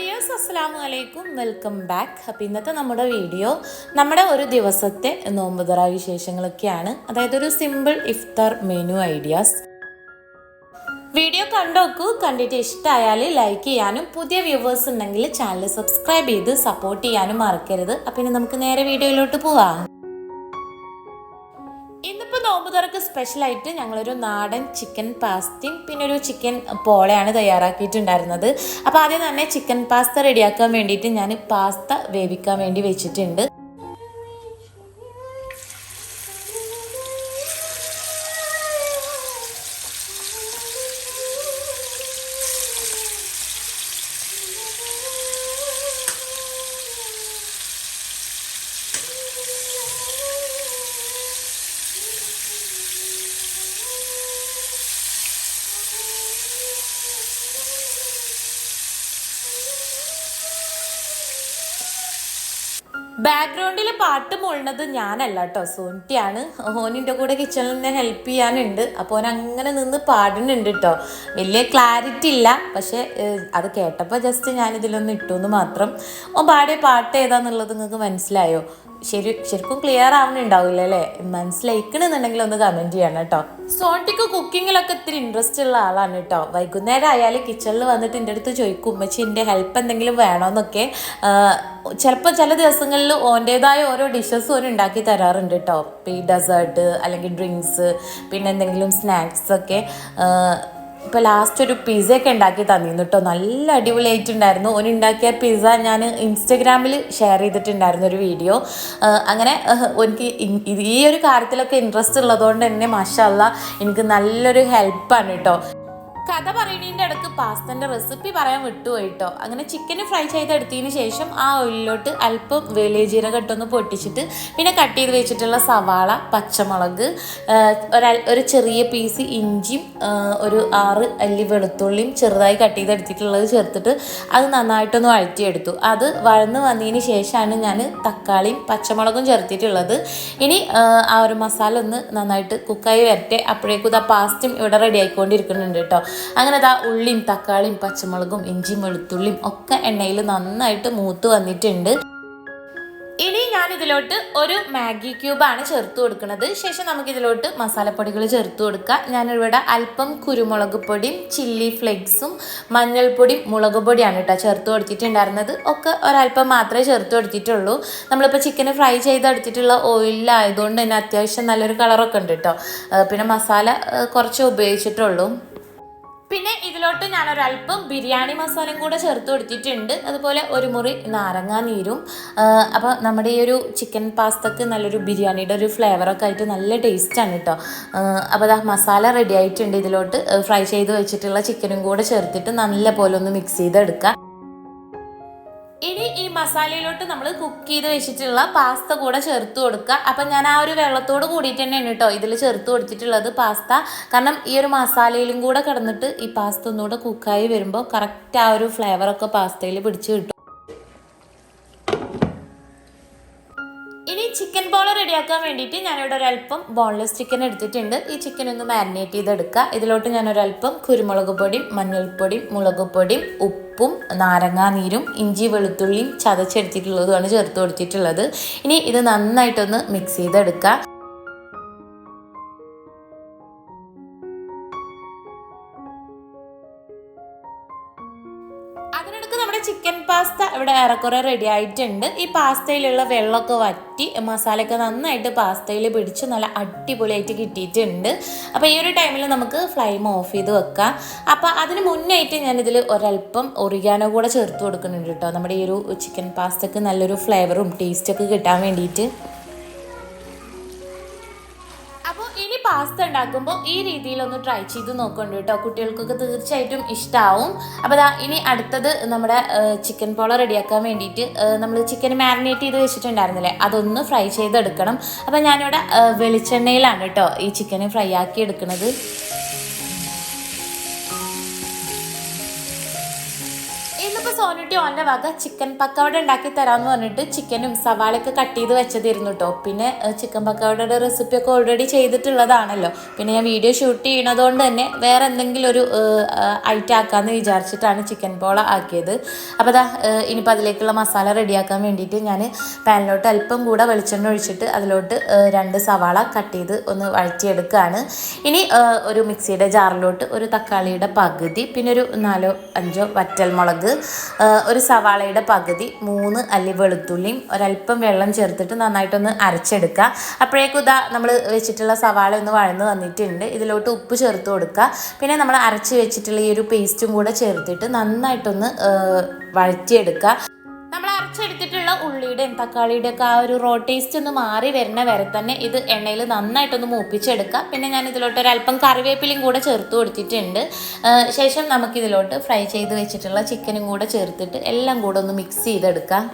Dears അസ്സാം വലൈക്കും welcome back. അപ്പോൾ ഇന്നത്തെ നമ്മുടെ വീഡിയോ നമ്മുടെ ഒരു ദിവസത്തെ നോമ്പുതറ വിശേഷങ്ങളൊക്കെയാണ്. അതായത് ഒരു സിമ്പിൾ ഇഫ്താർ മെനു ഐഡിയാസ്. വീഡിയോ കണ്ടോക്കൂ കണ്ടിട്ട് ഇഷ്ടമായാൽ ലൈക്ക് ചെയ്യാനും പുതിയ വ്യൂവേഴ്സ് ഉണ്ടെങ്കിൽ ചാനൽ സബ്സ്ക്രൈബ് ചെയ്ത് സപ്പോർട്ട് ചെയ്യാനും മറക്കരുത്. അപ്പം ഇനി നമുക്ക് നേരെ വീഡിയോയിലോട്ട് പോവാം. നോമ്പ് തുറക്ക് സ്പെഷ്യലായിട്ട് ഞങ്ങളൊരു നാടൻ ചിക്കൻ പാസ്തയും പിന്നെ ഒരു ചിക്കൻ പോളയാണ് തയ്യാറാക്കിയിട്ടുണ്ടായിരുന്നത്. അപ്പോൾ ആദ്യം തന്നെ ചിക്കൻ പാസ്ത റെഡിയാക്കാൻ വേണ്ടിയിട്ട് ഞാൻ പാസ്ത വേവിക്കാൻ വേണ്ടി വെച്ചിട്ടുണ്ട്. ബാക്ക്ഗ്രൗണ്ടിൽ പാട്ട് മുഴുന്നത് ഞാനല്ല കേട്ടോ സോനിറ്റിയാണ് ഓനിന്റെ കൂടെ കിച്ചണിൽ നിന്ന് ഹെൽപ്പ് ചെയ്യാനുണ്ട്. അപ്പോൾ ഓൻ അങ്ങനെ നിന്ന് പാടുന്നുണ്ട് കേട്ടോ വലിയ ക്ലാരിറ്റി ഇല്ല. പക്ഷേ അത് കേട്ടപ്പോൾ ജസ്റ്റ് ഞാനിതിലൊന്ന് ഇട്ടു എന്ന് മാത്രം. ഓൻ പാടിയ പാട്ട് ഏതാന്നുള്ളത് നിങ്ങൾക്ക് മനസ്സിലായോ? ശരി ശരിക്കും ക്ലിയർ ആവുന്നുണ്ടാവില്ല അല്ലേ മനസ്സിലായിക്കണെന്നുണ്ടെങ്കിൽ ഒന്ന് കമന്റ് ചെയ്യണം കേട്ടോ. സോണ്ടിക്ക് കുക്കിങ്ങിലൊക്കെ ഇത്തിരി ഇൻട്രസ്റ്റ് ഉള്ള ആളാണ് കേട്ടോ. വൈകുന്നേരം ആയാലും കിച്ചണിൽ വന്നിട്ട് എന്റെ അടുത്ത് ചോദിക്കും ഉമ്മച്ചി എന്റെ ഹെൽപ്പ് എന്തെങ്കിലും വേണമെന്നൊക്കെ ചിലപ്പോൾ ചില ദിവസങ്ങളിൽ ഓന്റേതായ ഓരോ ഡിഷസ് ഓരോ ഉണ്ടാക്കി തരാറുണ്ട് കേട്ടോ. ഈ ഡെസേർട്ട് അല്ലെങ്കിൽ ഡ്രിങ്ക്സ് പിന്നെ എന്തെങ്കിലും സ്നാക്സ് ഒക്കെ. ഇപ്പോൾ ലാസ്റ്റ് ഒരു പിസയൊക്കെ ഉണ്ടാക്കി തന്നിരുന്നു കേട്ടോ നല്ല അടിപൊളിയായിട്ടുണ്ടായിരുന്നു. ഓൻ ഉണ്ടാക്കിയ പിസ്സ ഞാൻ ഇൻസ്റ്റഗ്രാമിൽ ഷെയർ ചെയ്തിട്ടുണ്ടായിരുന്നു ഒരു വീഡിയോ അങ്ങനെ എനിക്ക് ഈ ഒരു കാര്യത്തിലൊക്കെ ഇൻട്രസ്റ്റ് ഉള്ളതുകൊണ്ട് തന്നെ മാഷല്ല എനിക്ക് നല്ലൊരു ഹെൽപ്പാണ് കേട്ടോ കഥ പറയുന്നതിന്റെ ഇടയ്ക്ക് പാസ്തന്റെ റെസിപ്പി പറയാൻ വിട്ടുപോയി കേട്ടോ അങ്ങനെ ചിക്കൻ ഫ്രൈ ചെയ്തെടുത്തതിന് ശേഷം ആ ഓയിലിലോട്ട് അല്പം വലിയ ജീരകം ഇട്ടൊന്ന് പൊട്ടിച്ചിട്ട് പിന്നെ കട്ട് ചെയ്ത് വെച്ചിട്ടുള്ള സവാള പച്ചമുളക് ഒരു ചെറിയ പീസ് ഇഞ്ചിയും ഒരു ആറ് അല്ലി വെളുത്തുള്ളിയും ചെറുതായി കട്ട് ചെയ്തെടുത്തിട്ടുള്ളത് ചേർത്തിട്ട് അത് നന്നായിട്ടൊന്ന് വഴറ്റിയെടുത്തു. അത് വഴന്ന് വന്നതിന് ശേഷമാണ് ഞാൻ തക്കാളിയും പച്ചമുളകും ചേർത്തിട്ടുള്ളത്. ഇനി ആ ഒരു മസാല ഒന്ന് നന്നായിട്ട് കുക്കായി വരട്ടെ. അപ്പോഴേക്കും ഇതാ പാസ്റ്റും ഇവിടെ റെഡി ആയിക്കൊണ്ടിരിക്കുന്നുണ്ട് കേട്ടോ. അങ്ങനെ അതാ ഉള്ളിയും തക്കാളിയും പച്ചമുളകും ഇഞ്ചിയും വെളുത്തുള്ളിയും ഒക്കെ എണ്ണയിൽ നന്നായിട്ട് മൂത്ത് വന്നിട്ടുണ്ട്. ഇനി ഞാൻ ഇതിലോട്ട് ഒരു മാഗി ക്യൂബാണ് ചേർത്ത് കൊടുക്കുന്നത്. ശേഷം നമുക്ക് ഇതിലോട്ട് മസാലപ്പൊടികൾ ചേർത്ത് കൊടുക്കുക ഞാനിവിടെ അല്പം കുരുമുളക് പൊടിയും ചില്ലി ഫ്ലേക്സും മഞ്ഞൾപ്പൊടിയും മുളക് പൊടിയാണ് കേട്ടോ ചേർത്ത് കൊടുത്തിട്ടുണ്ടായിരുന്നത്. ഒക്കെ ഒരല്പം മാത്രമേ ചേർത്ത് കൊടുത്തിട്ടുള്ളൂ. നമ്മളിപ്പോൾ ചിക്കൻ ഫ്രൈ ചെയ്തെടുത്തിട്ടുള്ള ഓയിലായതുകൊണ്ട് തന്നെ അത്യാവശ്യം നല്ലൊരു കളറൊക്കെ ഉണ്ട് കേട്ടോ. പിന്നെ മസാല കുറച്ച് ഉപയോഗിച്ചിട്ടുള്ളൂ. പിന്നെ ഇതിലോട്ട് ഞാൻ ഒരല്പം ബിരിയാണി മസാലയും കൂടെ ചേർത്ത് കൊടുത്തിട്ടുണ്ട്. അതുപോലെ ഒരു മുറി നാരങ്ങാ നീരും. അപ്പോൾ നമ്മുടെ ഈ ഒരു ചിക്കൻ പാസ്തക്ക് നല്ലൊരു ബിരിയാണിയുടെ ഒരു ഫ്ലേവറൊക്കെ ആയിട്ട് നല്ല ടേസ്റ്റാണ് കേട്ടോ അപ്പോൾ അതാ മസാല റെഡി ആയിട്ടുണ്ട് ഇതിലോട്ട്. ഫ്രൈ ചെയ്ത് വെച്ചിട്ടുള്ള ചിക്കനും കൂടെ ചേർത്തിട്ട് നല്ല പോലെ ഒന്ന് മിക്സ് ചെയ്തെടുക്കുക മസാലയിലോട്ട് നമ്മൾ കുക്ക് ചെയ്ത് വെച്ചിട്ടുള്ള പാസ്ത കൂടെ ചേർത്ത് കൊടുക്കുക. അപ്പം ഞാൻ ആ ഒരു വെള്ളത്തോട് കൂടിയിട്ട് തന്നെയാണ് കേട്ടോ ഇതിൽ ചേർത്ത് കൊടുത്തിട്ടുള്ളത് പാസ്ത കാരണം ഈ ഒരു മസാലയിലും കൂടെ കിടന്നിട്ട് ഈ പാസ്ത ഒന്നുകൂടെ കുക്കായി വരുമ്പോൾ കറക്റ്റ് ആ ഒരു ഫ്ലേവറൊക്കെ പാസ്തയിൽ പിടിച്ച് കിട്ടും. റെഡിയാക്കാൻ വേണ്ടിയിട്ട് ഞാനിവിടെ ഒരല്പം ബോൺലെസ് ചിക്കൻ എടുത്തിട്ടുണ്ട്. ഈ ചിക്കൻ ഒന്ന് മാരിനേറ്റ് ചെയ്തെടുക്കുക. ഇതിലോട്ട് ഞാൻ ഒരല്പം കുരുമുളക് പൊടിയും മഞ്ഞൾപ്പൊടിയും മുളക് പൊടിയും ഉപ്പും നാരങ്ങാ നീരും ഇഞ്ചി വെളുത്തുള്ളിയും ചതച്ചെടുത്തിട്ടുള്ളതുമാണ് ചേർത്ത് കൊടുത്തിട്ടുള്ളത്. ഇനി ഇത് നന്നായിട്ടൊന്ന് മിക്സ് ചെയ്തെടുക്കുക. ഇവിടെ ഏറെക്കുറെ റെഡി ആയിട്ടുണ്ട്. ഈ പാസ്തയിലുള്ള വെള്ളമൊക്കെ വറ്റി മസാലയൊക്കെ നന്നായിട്ട് പാസ്തയിൽ പിടിച്ച് നല്ല അടിപൊളിയായിട്ട് കിട്ടിയിട്ടുണ്ട്. അപ്പോൾ ഈ ഒരു ടൈമിൽ നമുക്ക് ഫ്ലെയിം ഓഫ് ചെയ്ത് വെക്കാം. അപ്പോൾ അതിന് മുന്നായിട്ട് ഞാനിതിൽ ഒരല്പം ഒറിഗാനോ കൂടെ ചേർത്ത് കൊടുക്കുന്നുണ്ട് കേട്ടോ. നമ്മുടെ ഈ ഒരു ചിക്കൻ പാസ്തക്ക് നല്ലൊരു ഫ്ലേവറും ടേസ്റ്റൊക്കെ കിട്ടാൻ വേണ്ടിയിട്ട്. പാസ്ത ഉണ്ടാക്കുമ്പോൾ ഈ രീതിയിലൊന്ന് ട്രൈ ചെയ്ത് നോക്കണ്ട കേട്ടോ. കുട്ടികൾക്കൊക്കെ തീർച്ചയായിട്ടും ഇഷ്ടമാവും അപ്പോൾ ദാ ഇനി അടുത്തത് നമ്മുടെ ചിക്കൻ പോള റെഡിയാക്കാൻ വേണ്ടിയിട്ട് നമ്മൾ ചിക്കൻ മാരിനേറ്റ് ചെയ്ത് വെച്ചിട്ടുണ്ടായിരുന്നില്ലേ? അതൊന്ന് ഫ്രൈ ചെയ്തെടുക്കണം. അപ്പോൾ ഞാനിവിടെ വെളിച്ചെണ്ണയിലാണ് കേട്ടോ ഈ ചിക്കൻ ഫ്രൈ ആക്കി എടുക്കുന്നത് ഇന്നിപ്പോ ഓന്റെ വക ചിക്കൻ പക്കവട ഉണ്ടാക്കി തരാമെന്ന് പറഞ്ഞിട്ട് ചിക്കനും സവാളയൊക്കെ കട്ട് ചെയ്ത് വെച്ചതിരുന്നു കേട്ടോ പിന്നെ ചിക്കൻ പക്കവടയുടെ റെസിപ്പി ഒക്കെ ഓൾറെഡി ചെയ്തിട്ടുള്ളതാണല്ലോ. പിന്നെ ഞാൻ വീഡിയോ ഷൂട്ട് ചെയ്യണതുകൊണ്ട് തന്നെ വേറെ എന്തെങ്കിലും ഒരു ഐറ്റം ആക്കാമെന്ന് വിചാരിച്ചിട്ടാണ് ചിക്കൻ പോള ആക്കിയത്. അപ്പോൾ അതാ ഇനിയിപ്പോൾ അതിലേക്കുള്ള മസാല റെഡിയാക്കാൻ വേണ്ടിയിട്ട് ഞാൻ പാനിലോട്ട് അല്പം കൂടെ വെളിച്ചെണ്ണ ഒഴിച്ചിട്ട് അതിലോട്ട് രണ്ട് സവാള കട്ട് ചെയ്ത് ഒന്ന് വഴറ്റിയെടുക്കുകയാണ് ഇനി ഒരു മിക്സിയുടെ ജാറിലോട്ട് ഒരു തക്കാളിയുടെ പകുതി പിന്നെ ഒരു നാലോ അഞ്ചോ വറ്റൽമുളക് ഒരു സവാളയുടെ പകുതി മൂന്ന് അല്ലി വെളുത്തുള്ളിയും ഒരല്പം വെള്ളം ചേർത്തിട്ട് നന്നായിട്ടൊന്ന് അരച്ചെടുക്കുക. അപ്പോഴേക്കും ഇതാ നമ്മൾ വെച്ചിട്ടുള്ള സവാള ഒന്ന് വഴന്ന് തന്നിട്ടുണ്ട് ഇതിലോട്ട് ഉപ്പ് ചേർത്ത് കൊടുക്കുക. പിന്നെ നമ്മൾ അരച്ച് വെച്ചിട്ടുള്ള ഈ ഒരു പേസ്റ്റും കൂടെ ചേർത്തിട്ട് നന്നായിട്ടൊന്ന് വഴറ്റിയെടുക്കുക. ഉള്ളിയുടെയും തക്കാളിയുടെ ഒക്കെ ആ ഒരു റോ ടേസ്റ്റ് ഒന്ന് മാറി വരുന്ന വരെ തന്നെ ഇത് എണ്ണയിൽ നന്നായിട്ടൊന്ന് മൂപ്പിച്ചെടുക്കുക പിന്നെ ഞാൻ ഇതിലോട്ട് അല്പം കറിവേപ്പിലയും കൂടെ ചേർത്ത് കൊടുത്തിട്ടുണ്ട്. ശേഷം നമുക്കിതിലോട്ട് ഫ്രൈ ചെയ്ത് വെച്ചിട്ടുള്ള ചിക്കനും കൂടെ ചേർത്തിട്ട് എല്ലാം കൂടെ ഒന്ന് മിക്സ് ചെയ്തെടുക്കാം.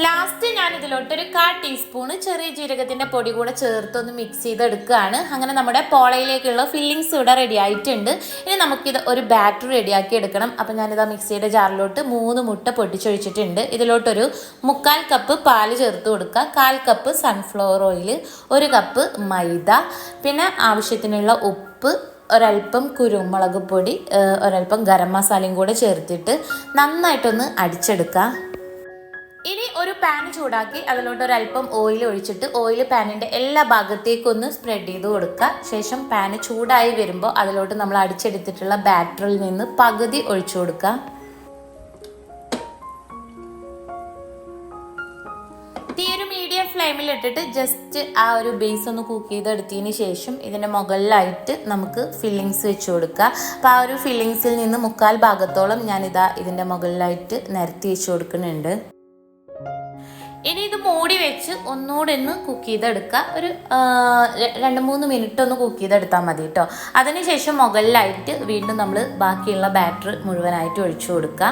ലാസ്റ്റ് ഞാൻ ഇതിലോട്ട് ഒരു കാ ടീസ്പൂൺ ചെറിയ ജീരകത്തിന്റെ പൊടി കൂടെ ചേർത്തൊന്ന് മിക്സ് ചെയ്തെടുക്കുകയാണ്. അങ്ങനെ നമ്മുടെ പോളയിലേക്കുള്ള ഫില്ലിങ്സ് ഇവിടെ റെഡി ആയിട്ടുണ്ട്. ഇനി നമുക്കിത് ഒരു ബാറ്റർ റെഡിയാക്കി എടുക്കണം. അപ്പം ഞാനിത് ആ മിക്സിയുടെ ജാറിലോട്ട് മൂന്ന് മുട്ട പൊട്ടിച്ചൊഴിച്ചിട്ടുണ്ട്. ഇതിലോട്ടൊരു മുക്കാൽ കപ്പ് പാൽ ചേർത്ത് കൊടുക്കുക. കാൽ കപ്പ് സൺഫ്ലവർ ഓയിൽ ഒരു കപ്പ് മൈദ പിന്നെ ആവശ്യത്തിനുള്ള ഉപ്പ് ഒരല്പം കുരുമുളക് പൊടി ഒരല്പം ഗരം മസാലയും കൂടെ ചേർത്തിട്ട് നന്നായിട്ടൊന്ന് അടിച്ചെടുക്കുക. ഇനി ഒരു പാൻ ചൂടാക്കി അതിലോട്ട് അല്പം ഓയിൽ ഒഴിച്ചിട്ട് ഓയിൽ പാനിന്റെ എല്ലാ ഭാഗത്തേക്കൊന്ന് സ്പ്രെഡ് ചെയ്ത് കൊടുക്കുക. ശേഷം പാൻ ചൂടായി വരുമ്പോൾ അതിലോട്ട് നമ്മൾ അടിച്ചെടുത്തിട്ടുള്ള ബാറ്ററിൽ നിന്ന് പകുതി ഒഴിച്ചു കൊടുക്കുക. തീ ഒരു മീഡിയം ഫ്ലെയിമിൽ ഇട്ടിട്ട് ജസ്റ്റ് ആ ഒരു ബേസ് ഒന്ന് കുക്ക് ചെയ്തെടുത്തതിന് ശേഷം ഇതിന്റെ മുകളിലായിട്ട് നമുക്ക് ഫില്ലിങ്സ് വെച്ച് കൊടുക്കുക. അപ്പോൾ ആ ഒരു ഫില്ലിങ്സിൽ നിന്ന് മുക്കാൽ ഭാഗത്തോളം ഞാനിതാ ഇതിന്റെ മുകളിലായിട്ട് നിരത്തി വെച്ച് കൊടുക്കുന്നുണ്ട്. മൂടി വെച്ച് ഒന്നുകൂടെ ഒന്ന് കുക്ക് ചെയ്തെടുക്കുക. ഒരു രണ്ട് മൂന്ന് മിനിറ്റ് ഒന്ന് കുക്ക് ചെയ്തെടുത്താൽ മതി കേട്ടോ. അതിനുശേഷം മുകളിലായിട്ട് വീണ്ടും നമ്മൾ ബാക്കിയുള്ള ബാറ്റർ മുഴുവനായിട്ട് ഒഴിച്ചു കൊടുക്കുക.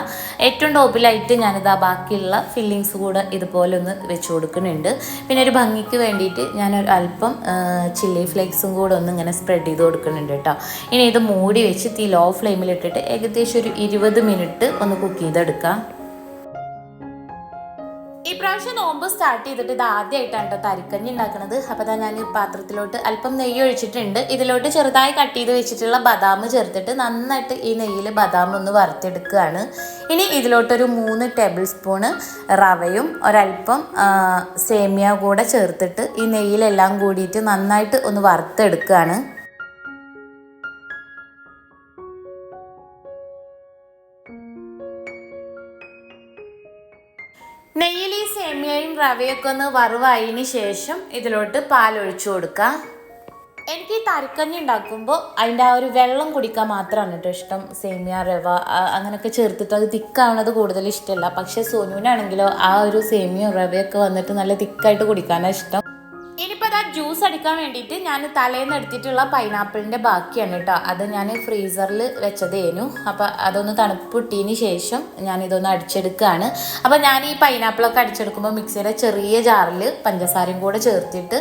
ഏറ്റവും ടോപ്പിലായിട്ട് ഞാനിത് ബാക്കിയുള്ള ഫില്ലിങ്സ് കൂടെ ഇതുപോലെ ഒന്ന് വെച്ച് കൊടുക്കുന്നുണ്ട്. പിന്നെ ഒരു ഭംഗിക്ക് വേണ്ടിയിട്ട് ഞാനൊരു അല്പം ചില്ലി ഫ്ലേക്സും കൂടെ ഒന്ന് ഇങ്ങനെ സ്പ്രെഡ് ചെയ്ത് കൊടുക്കുന്നുണ്ട് കേട്ടോ. ഇനി ഇത് മൂടി വെച്ച് തീ ലോ ഫ്ലെയിമിലിട്ടിട്ട് ഏകദേശം ഒരു ഇരുപത് മിനിറ്റ് ഒന്ന് കുക്ക് ചെയ്തെടുക്കാം ഈ പ്രാവശ്യം നോമ്പ് സ്റ്റാർട്ട് ചെയ്തിട്ട് ഇത് ആദ്യമായിട്ടാണ് കേട്ടോ തരിക്കഞ്ഞി ഉണ്ടാക്കുന്നത് അപ്പോൾ അതാ ഞാൻ പാത്രത്തിലോട്ട് അല്പം നെയ്യ് ഒഴിച്ചിട്ടുണ്ട്. ഇതിലോട്ട് ചെറുതായി കട്ട് ചെയ്ത് വെച്ചിട്ടുള്ള ബദാം ചേർത്തിട്ട് നന്നായിട്ട് ഈ നെയ്യിൽ ബദാം ഒന്ന് വറുത്തെടുക്കുകയാണ് ഇനി ഇതിലോട്ടൊരു മൂന്ന് ടേബിൾ സ്പൂണ് റവയും ഒരല്പം സേമിയ കൂടെ ചേർത്തിട്ട് ഈ നെയ്യിലെല്ലാം കൂടിയിട്ട് നന്നായിട്ട് ഒന്ന് വറുത്തെടുക്കുകയാണ് നെയ്യിൽ ഈ സേമിയയും റവയൊക്കെ ഒന്ന് വറുവായതിന് ശേഷം ഇതിലോട്ട് പാൽ ഒഴിച്ചു കൊടുക്കുക എനിക്ക് ഈ തരിക്കഞ്ഞി ഉണ്ടാക്കുമ്പോൾ അതിന്റെ ആ ഒരു വെള്ളം കുടിക്കാൻ മാത്രമാണ് കേട്ടോ ഇഷ്ടം. സേമിയ റവ അങ്ങനെയൊക്കെ ചേർത്തിട്ട് അത് തിക്കാവണത് കൂടുതൽ ഇഷ്ടമല്ല. പക്ഷേ സോനുവിനാണെങ്കിലോ ആ ഒരു സേമിയ റവയൊക്കെ വന്നിട്ട് നല്ല തിക്കായിട്ട് കുടിക്കാനാണ് ഇഷ്ടം. ജ്യൂസ് അടിക്കാൻ വേണ്ടിയിട്ട് ഞാൻ തലേന്ന് എടുത്തിട്ടുള്ള പൈനാപ്പിളിന്റെ ബാക്കിയാണ് കേട്ടോ. അത് ഞാൻ ഫ്രീസറിൽ വെച്ചതേനു അപ്പോൾ അതൊന്ന് തണുപ്പ് തണുപ്പിട്ടതിന് ശേഷം ഞാനിതൊന്ന് അടിച്ചെടുക്കുകയാണ് അപ്പോൾ ഞാൻ ഈ പൈനാപ്പിളൊക്കെ അടിച്ചെടുക്കുമ്പോൾ മിക്സിയുടെ ചെറിയ ജാറിൽ പഞ്ചസാരയും കൂടെ ചേർത്തിട്ട്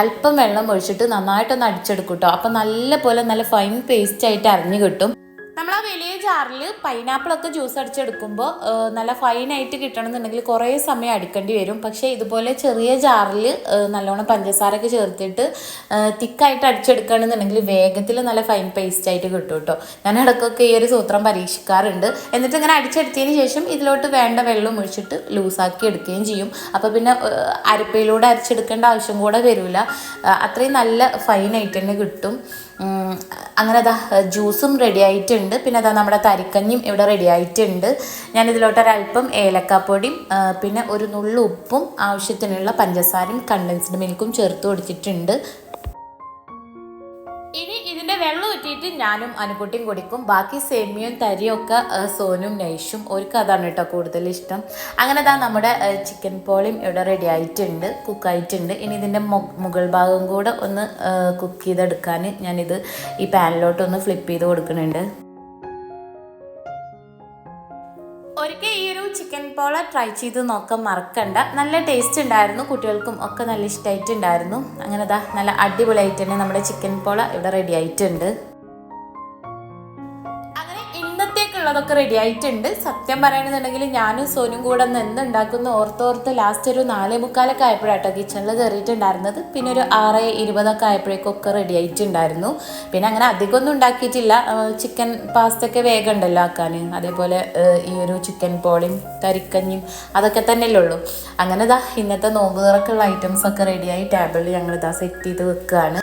അല്പം വെള്ളം ഒഴിച്ചിട്ട് നന്നായിട്ടൊന്ന് അടിച്ചെടുക്കും കേട്ടോ. അപ്പോൾ നല്ല പോലെ നല്ല ഫൈൻ പേസ്റ്റ് ആയിട്ട് അരിഞ്ഞു കിട്ടും. നമ്മൾ ആ ജാറിൽ പൈനാപ്പിളൊക്കെ ജ്യൂസ് അടിച്ചെടുക്കുമ്പോൾ നല്ല ഫൈനായിട്ട് കിട്ടണമെന്നുണ്ടെങ്കിൽ കുറേ സമയം അടിക്കേണ്ടി വരും. പക്ഷേ ഇതുപോലെ ചെറിയ ജാറിൽ നല്ലോണം പഞ്ചസാരൊക്കെ ചേർത്തിട്ട് തിക്കായിട്ട് അടിച്ചെടുക്കുകയാണെന്നുണ്ടെങ്കിൽ വേഗത്തിൽ നല്ല ഫൈൻ പേസ്റ്റ് ആയിട്ട് കിട്ടും കേട്ടോ. ഞാൻ ഇടയ്ക്കൊക്കെ ഈ ഒരു സൂത്രം പരീക്ഷിക്കാറുണ്ട്. എന്നിട്ട് ഇങ്ങനെ അടിച്ചെടുത്തതിന് ശേഷം ഇതിലോട്ട് വേണ്ട വെള്ളം ഒഴിച്ചിട്ട് ലൂസാക്കി എടുക്കുകയും ചെയ്യും. അപ്പോൾ പിന്നെ അരപ്പയിലൂടെ അരച്ചെടുക്കേണ്ട ആവശ്യം കൂടെ വരില്ല. അത്രയും നല്ല ഫൈനായിട്ട് തന്നെ കിട്ടും. അങ്ങനെ അതാ ജ്യൂസും റെഡി ആയിട്ടുണ്ട്. പിന്നെ അതാ നമ്മുടെ തരിക്കഞ്ഞിയും ഇവിടെ റെഡി ആയിട്ടുണ്ട്. ഒരല്പം ഏലക്കാപ്പൊടിയും പിന്നെ ഒരു നുള്ളു ഉപ്പും ആവശ്യത്തിനുള്ള പഞ്ചസാരയും കണ്ടൻസ്ഡ് മിൽക്കും ചേർത്ത് കൊടുത്തിട്ടുണ്ട്. ഇതിന്റെ വെള്ളം ഊറ്റിയിട്ട് ഞാനും അനുകുട്ടിയും കുടിക്കും. ബാക്കി സേമിയയും തരിയും ഒക്കെ സോനും നൈഷും അവർക്ക് അതാണ് കേട്ടോ കൂടുതൽ ഇഷ്ടം. അങ്ങനെ അതാ നമ്മുടെ ചിക്കൻ പോളിയും ഇവിടെ റെഡി ആയിട്ടുണ്ട് കുക്കായിട്ടുണ്ട് ഇനി ഇതിന്റെ മുകൾ ഭാഗം കൂടെ ഒന്ന് കുക്ക് ചെയ്തെടുക്കാൻ ഞാനിത് ഈ പാനിലോട്ടൊന്ന് ഫ്ലിപ്പ് ചെയ്ത് കൊടുക്കുന്നുണ്ട്. പോള ട്രൈ ചെയ്ത് നോക്കാൻ മറക്കണ്ട. നല്ല ടേസ്റ്റ് ഉണ്ടായിരുന്നു കുട്ടികൾക്കും ഒക്കെ നല്ല ഇഷ്ടമായിട്ടുണ്ടായിരുന്നു അങ്ങനെ ദാ നല്ല അടിപൊളിയായിട്ട് തന്നെ നമ്മുടെ ചിക്കൻ പോള ഇവിടെ റെഡി ആയിട്ടുണ്ട്. ബാക്കിയുള്ളതൊക്കെ റെഡി ആയിട്ടുണ്ട്. സത്യം പറയണമെന്നുണ്ടെങ്കിൽ ഞാനും സോനും കൂടെ നിന്ന് എന്തുണ്ടാക്കുന്നു ഓർത്തോർത്ത് ലാസ്റ്റ് ഒരു നാലേ മുക്കാലൊക്കെ ആയപ്പോഴാട്ടോ കിച്ചണിൽ കയറിയിട്ടുണ്ടായിരുന്നത് പിന്നെ ഒരു ആറ് ഇരുപതൊക്കെ ആയപ്പോഴേക്കൊക്കെ റെഡി ആയിട്ടുണ്ടായിരുന്നു. പിന്നെ അങ്ങനെ അധികമൊന്നും ഉണ്ടാക്കിയിട്ടില്ല. ചിക്കൻ പാസ്റ്റൊക്കെ വേഗം ഉണ്ടല്ലോ ആക്കാൻ അതേപോലെ ഈ ഒരു ചിക്കൻ പോളിയും തരിക്കഞ്ഞും അതൊക്കെ തന്നെയല്ലേ ഉള്ളൂ. അങ്ങനെ ഇതാ ഇന്നത്തെ നോമ്പ് തുറക്കുള്ള ഐറ്റംസ് ഒക്കെ റെഡിയായി ടേബിളിൽ ഞങ്ങൾ ഇതാ സെറ്റ് ചെയ്ത് വെക്കുകയാണ്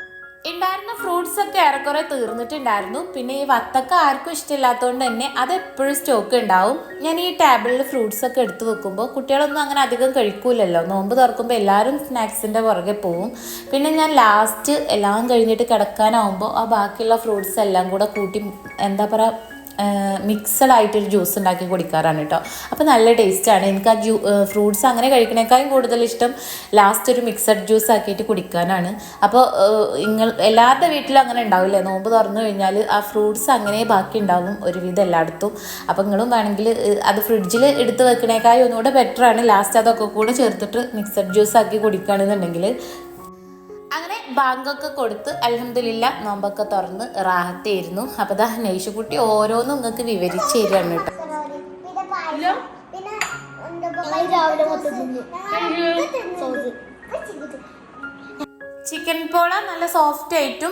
ഫ്രൂട്ട്സ് ഒക്കെ ഏറെക്കുറെ തീർന്നിട്ടുണ്ടായിരുന്നു. പിന്നെ ഈ വത്തക്ക ആർക്കും ഇഷ്ടമില്ലാത്തതുകൊണ്ട് തന്നെ അത് എപ്പോഴും സ്റ്റോക്ക് ഉണ്ടാവും. ഞാൻ ഈ ടേബിളിൽ ഫ്രൂട്ട്സ് ഒക്കെ എടുത്തു വെക്കുമ്പോൾ കുട്ടികളൊന്നും അങ്ങനെ അധികം കഴിക്കൂലല്ലോ. നോമ്പ് തുറക്കുമ്പോൾ എല്ലാവരും സ്നാക്സിന്റെ പുറകെ പോവും. പിന്നെ ഞാൻ ലാസ്റ്റ് എല്ലാം കഴിഞ്ഞിട്ട് കിടക്കാനാവുമ്പോൾ ആ ബാക്കിയുള്ള ഫ്രൂട്ട്സ് എല്ലാം കൂടെ കൂട്ടി എന്താ പറയുക മിക്സഡ് ആയിട്ടൊരു ജ്യൂസ് ഉണ്ടാക്കി കുടിക്കാറാണ് കേട്ടോ അപ്പോൾ നല്ല ടേസ്റ്റാണ്. എനിക്ക് ആ ജ്യൂ ഫ്രൂട്ട്സ് അങ്ങനെ കഴിക്കണേക്കാളും കൂടുതൽ ഇഷ്ടം ലാസ്റ്റ് ഒരു മിക്സഡ് ജ്യൂസ് ആക്കിയിട്ട് കുടിക്കാനാണ്. അപ്പോൾ നിങ്ങൾ എല്ലാവരുടെ വീട്ടിലും അങ്ങനെ ഉണ്ടാവില്ലേ? നോമ്പ് തുറന്നു കഴിഞ്ഞാൽ ആ ഫ്രൂട്ട്സ് അങ്ങനെ ബാക്കി ഉണ്ടാവും ഒരുവിധം എല്ലായിടത്തും. അപ്പോൾ നിങ്ങളും വേണമെങ്കിൽ അത് ഫ്രിഡ്ജിൽ എടുത്ത് വെക്കണേക്കാളും ഒന്നുകൂടെ ബെറ്ററാണ് ലാസ്റ്റ് അതൊക്കെ കൂടെ ചേർത്തിട്ട് മിക്സഡ് ജ്യൂസ് ആക്കി കുടിക്കുകയാണെന്നുണ്ടെങ്കിൽ ബാങ്കൊക്കെ കൊടുത്ത് അലഹമില്ല നോമ്പൊക്കെ തുറന്ന് റാഹത്തായിരുന്നു. അപ്പോൾ ദാ നൈഷുക്കുട്ടി ഓരോന്നും നിങ്ങൾക്ക് വിവരിച്ചു തരാണ് കേട്ടോ. ചിക്കൻ പോള നല്ല സോഫ്റ്റ് ആയിട്ടും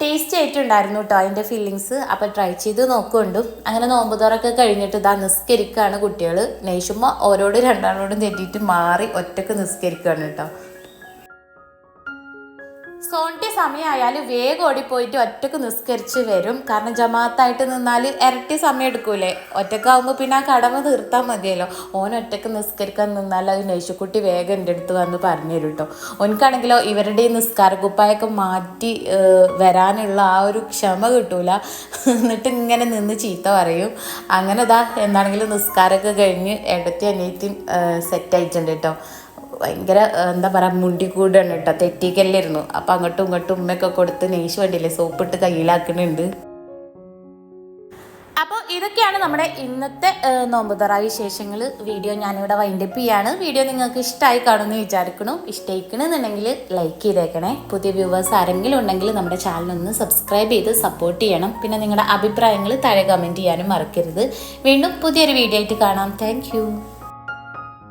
ടേസ്റ്റി ആയിട്ടും ഉണ്ടായിരുന്നു കേട്ടോ അതിന്റെ ഫീലിങ്സ് അപ്പോൾ ട്രൈ ചെയ്ത് നോക്കുന്നുണ്ട്. അങ്ങനെ നോമ്പ് തുറക്കെ കഴിഞ്ഞിട്ട് ഇതാ നിസ്കരിക്കുകയാണ് കുട്ടികൾ നെയ്ഷുമ്മ ഓരോട് രണ്ടാളോടും തെറ്റിയിട്ട് മാറി ഒറ്റയ്ക്ക് നിസ്കരിക്കുകയാണ് കേട്ടോ. സോണിന്റെ സമയമായാൽ വേഗം ഓടിപ്പോയിട്ട് ഒറ്റയ്ക്ക് നിസ്കരിച്ച് വരും. കാരണം ജമാഅത്തായിട്ട് നിന്നാൽ ഇരട്ടി സമയം എടുക്കൂലേ ഒറ്റക്കാവുമ്പോൾ പിന്നെ ആ കടമ തീർത്താൽ മതിയല്ലോ. ഓൻ ഒറ്റയ്ക്ക് നിസ്കരിക്കാൻ നിന്നാൽ അത് നെയ്ശുക്കുട്ടി വേഗം എന്റെ അടുത്ത് വന്ന് പറഞ്ഞു തരും കേട്ടോ ഓനക്കാണെങ്കിലോ ഇവരുടെ ഈ നിസ്കാര കുപ്പായൊക്കെ മാറ്റി വരാനുള്ള ആ ഒരു ക്ഷമ കിട്ടൂല. എന്നിട്ട് ഇങ്ങനെ നിന്ന് ചീത്ത പറയും. അങ്ങനെ ഇതാ എന്താണെങ്കിലും നിസ്കാരമൊക്കെ കഴിഞ്ഞ് ഇടത്തി സെറ്റ് ആയിട്ടുണ്ട് കേട്ടോ ഭയങ്കര എന്താ പറയുക മുണ്ടിക്കൂടാണ് കേട്ടോ. തെറ്റിക്കല്ലായിരുന്നു അപ്പം അങ്ങോട്ടും ഇങ്ങോട്ടും ഉമ്മയൊക്കെ കൊടുത്ത് നെയ്ഷ് വേണ്ടിയില്ലേ സോപ്പിട്ട് കയ്യിലാക്കുന്നുണ്ട് അപ്പോൾ ഇതൊക്കെയാണ് നമ്മുടെ ഇന്നത്തെ നോമ്പുതറ വിശേഷങ്ങൾ വീഡിയോ ഞാനിവിടെ വൈൻഡപ്പ് ചെയ്യാണ്. വീഡിയോ നിങ്ങൾക്ക് ഇഷ്ടമായി കാണുമെന്ന് വിചാരിക്കണു ഇഷ്ടമായിക്കണമെന്നുണ്ടെങ്കിൽ ലൈക്ക് ചെയ്തേക്കണേ. പുതിയ വ്യൂവേഴ്സ് ആരെങ്കിലും ഉണ്ടെങ്കിൽ നമ്മുടെ ചാനൽ ഒന്ന് സബ്സ്ക്രൈബ് ചെയ്ത് സപ്പോർട്ട് ചെയ്യണം. പിന്നെ നിങ്ങളുടെ അഭിപ്രായങ്ങൾ താഴെ കമന്റ് ചെയ്യാനും മറക്കരുത്. വീണ്ടും പുതിയൊരു വീഡിയോ ആയിട്ട് കാണാം. താങ്ക്